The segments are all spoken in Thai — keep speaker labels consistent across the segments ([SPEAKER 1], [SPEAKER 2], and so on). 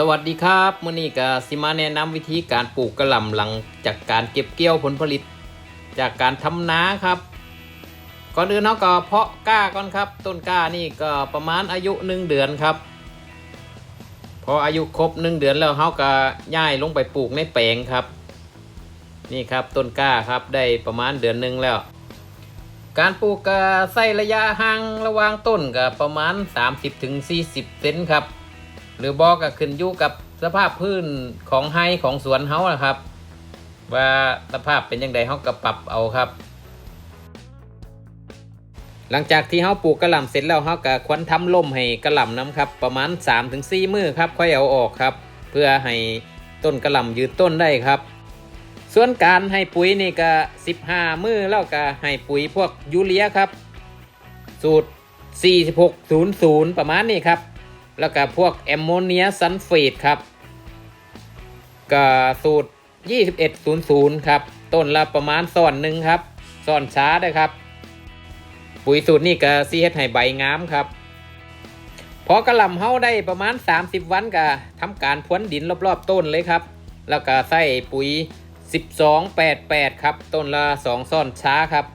[SPEAKER 1] สวัสดีครับมื่อนี้ก็สิมาแนะนำวิธีการปลูกกระหล่ำหลังจากการเก็บเกี่ยวผลผลิต จากการทำนาครับ ก่อนอื่นเราก็เพาะกล้าก่อนครับ ต้นกล้านี่ก็ประมาณอายุหนึ่งเดือนครับ พออายุครบหนึ่งเดือนแล้วเราก็ย้ายลงไปปลูกในแปลงครับ นี่ครับต้นกล้าครับได้ประมาณเดือนหนึ่งแล้ว การปลูกก็ใส่ระยะห่างระหว่างต้นก็ประมาณ 30-40 เซนครับ หรือบอกก็ขึ้นอยู่กับสภาพพื้นของไฮของสวนเฮานะครับ ว่าสภาพเป็นยังไงเฮาก็ปรับเอาครับ หลังจากที่เฮาปลูกกระหล่ำเสร็จแล้วเฮาก็ควรทำล่มให้กระหล่ำน้ำครับ ประมาณ 3-4 มือครับ ค่อยเอาออกครับ เพื่อให้ต้นกระหล่ำยืนต้นได้ครับ ส่วนการให้ปุ๋ยนี่ก็15 มือแล้วก็ให้ปุ๋ยพวกยูเรียครับ สูตร 4600 ประมาณนี้ครับ แล้วก็พวกแอมโมเนียซัลเฟตครับก็สูตร 2100 ครับ ต้นละประมาณส่อนหนึ่งครับส่อนช้าด้ครับ ปุ๋ยสูตรนี่ก็ซีเฮ็ดให้ใบงามครับพอกระลำเฮาได้ประมาณ 30 วันก็ทำการพรวนดินรอบๆ ต้นเลยครับ แล้วก็ใส่ปุ๋ย 1288 ครับ ต้นละ 2 ซ่อนช้าครับ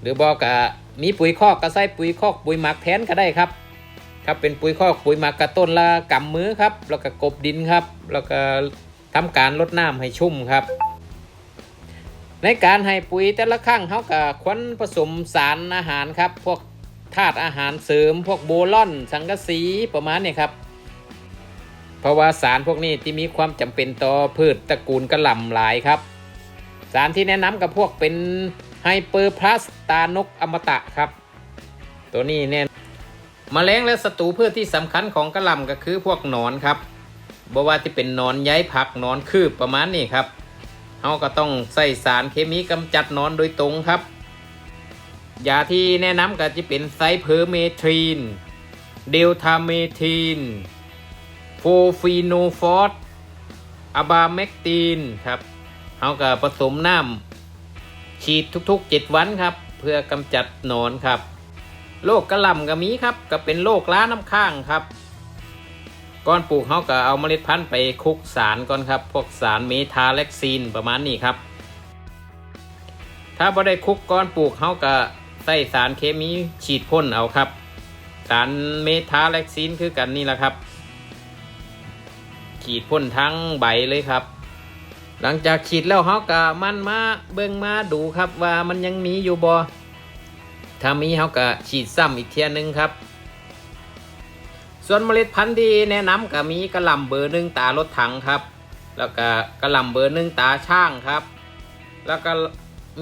[SPEAKER 1] หรือบอกก็มีปุ๋ยคอกก็ใส่ปุ๋ยคอกปุ๋ยหมักแทนก็ได้ครับ ครับเป็นปุ๋ยคอปุ๋ยหมักกระต้นละกำมือครับ แล้วก็กบดินครับ แล้วก็ทำการลดน้ำให้ชุ่มครับ ในการให้ปุ๋ยแต่ละครั้งเขาก็ควรผสมสารอาหารครับ พวกธาตุอาหารเสริม พวกโบลอน สังกะสีประมาณนี้ครับ เพราะว่าสารพวกนี้ที่มีความจำเป็นต่อพืชตระกูลกระหล่ำหลายครับ สารที่แนะนำกับพวกเป็นไฮเปอร์พลัสตานกอมตะครับ ตัวนี้แน่ มแมลงและศัตรูพืชที่สำคัญของกระลำก็คือพวกหนอนครับบ่ว่าที่เป็นหนอนใยผักหนอนคืบประมาณนี้ครับเราก็ต้องใส่สารเคมีกำจัดหนอนโดยตรงครับ ยาที่แนะนำก็จะเป็นไซเพอร์เมทรีน เดลทาเมทีน โฟฟีโนฟอสอะบาเมกตีนครับเราก็ผสมน้ำฉีดทุกๆ 7 วันครับ เพื่อกำจัดหนอนครับ โรคกระลำก็มีครับก็เป็นโรคล้าน้ำข้างครับ ก่อนปลูกเขาก็เอาเมล็ดพันธุ์ไปคุกสารก่อนครับ พวกสารเมทาเล็กซีนประมาณนี้ครับ ถ้าบ่ได้คุกก่อนปลูกเขาก็ใส่สารเคมีฉีดพ่นเอาครับ สารเมทาเล็กซีนคือกันนี่แหละครับ ฉีดพ่นทั้งใบเลยครับหลังจากฉีดแล้วเขาก็มันมาเบิ่งมาดูครับว่ามันยังมีอยู่บ่ ถ้ามีเขาก็ฉีดซ้ำอีกเทียหนึงครับ ส่วนเมล็ดพันธุ์ที่แนะนำก็มีกระลำเบอร์หนึ่งตารถถังครับ แล้วก็กระลำเบอร์หนึ่งตาช่างครับ แล้วก็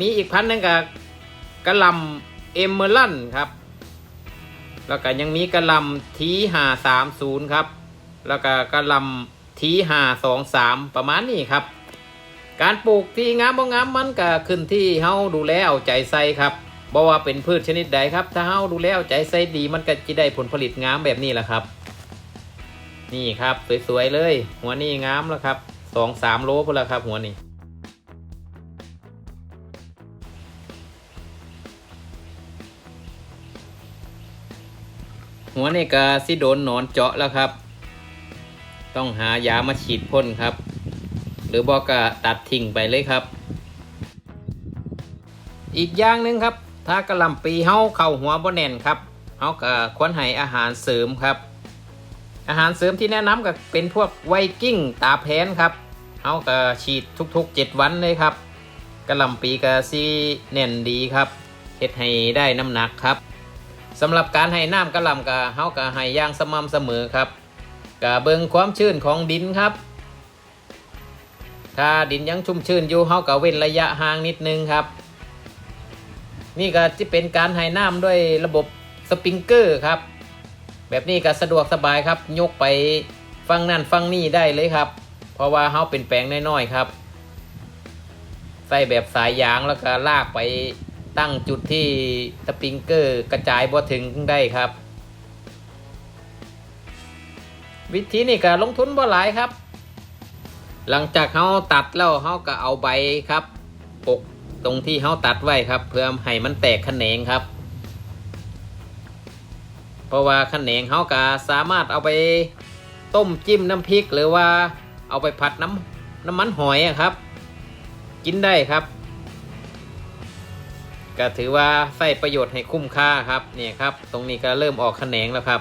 [SPEAKER 1] มีอีกพันธุ์หนึงก็กระลำเอมเมอรันครับ แล้วก็ยังมีกระลำทีหาสามศูนย์ครับ แล้วก็กระลำทีหาสองสามประมาณนี้ครับ การปลูกที่งามบ่งามมันก็ขึ้นที่เฮาดูแลเอาใจใส่ครับ บ่ว่าเป็นพืชชนิดใดครับ ถ้าเฮาดูแลเอาใจใส่ดีมันก็จะได้ผลผลิตงามแบบนี้แหละครับ นี่ครับสวยๆเลย หัวนี่งามแล้วครับสองสามโลพอแล้วครับ หัวนี่หัวนี่ก็สิโดนหนอนเจาะแล้วครับ ต้องหายามาฉีดพ่นครับ หรือบอกก็ตัดทิ้งไปเลยครับ อีกอย่างหนึ่งครับ ถ้ากระลำปีเฮาเข้าหัวบ่แน่นครับเฮาก็ควรให้อาหารเสริมครับ อาหารเสริมที่แนะนำก็เป็นพวกไวกิ้งตาแพนครับเฮาก็ฉีดทุกๆ 7 วันเลยครับกระลำปีก็ซีแน่นดีครับเฮ็ดให้ได้น้ำหนักครับสำหรับการให้น้ำกระลำก็เฮาก็ให้อย่างสม่ำเสมอครับก็เบิ่งความชื้นของดินครับ ถ้าดินยังชุ่มชื้นอยู่เฮาก็เว้นระยะห่างนิดนึงครับ นี่ก็จะเป็นการให้น้ำด้วยระบบสปริงเกอร์ครับ แบบนี้ก็สะดวกสบายครับ ยกไปฟังนั่นฟังนี่ได้เลยครับ เพราะว่าเฮาเป็นแปลงน้อยๆครับ ใส่แบบสายยางแล้วก็ลากไปตั้งจุดที่สปริงเกอร์กระจายบ่ถึงได้ครับ วิธีนี้ก็ลงทุนบ่หลายครับ หลังจากเฮาตัดแล้วเฮาก็เอาใบครับปก ตรงที่เขาตัดไว้ครับ เพื่อให้มันแตกแขนงครับ เพราะว่าแขนงเขาก็สามารถเอาไปต้มจิ้มน้ำพริก หรือว่าเอาไปผัดน้ำน้ำมันหอยครับ กินได้ครับ ก็ถือว่าใส่ประโยชน์ให้คุ้มค่าครับเนี่ยครับ ตรงนี้ก็เริ่มออกแขนงแล้วครับ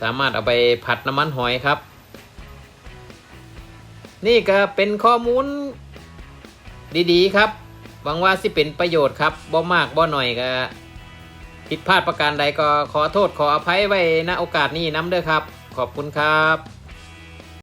[SPEAKER 1] สามารถเอาไปผัดน้ำมันหอยครับ นี่ก็เป็นข้อมูล ดีๆครับ หวังว่าสิเป็นประโยชน์ครับบ่มากบ่หน่อยก็ผิดพลาดประการใดก็ขอโทษขออภัยไว้ณโอกาสนี้น้ำเด้อครับ ขอบคุณครับ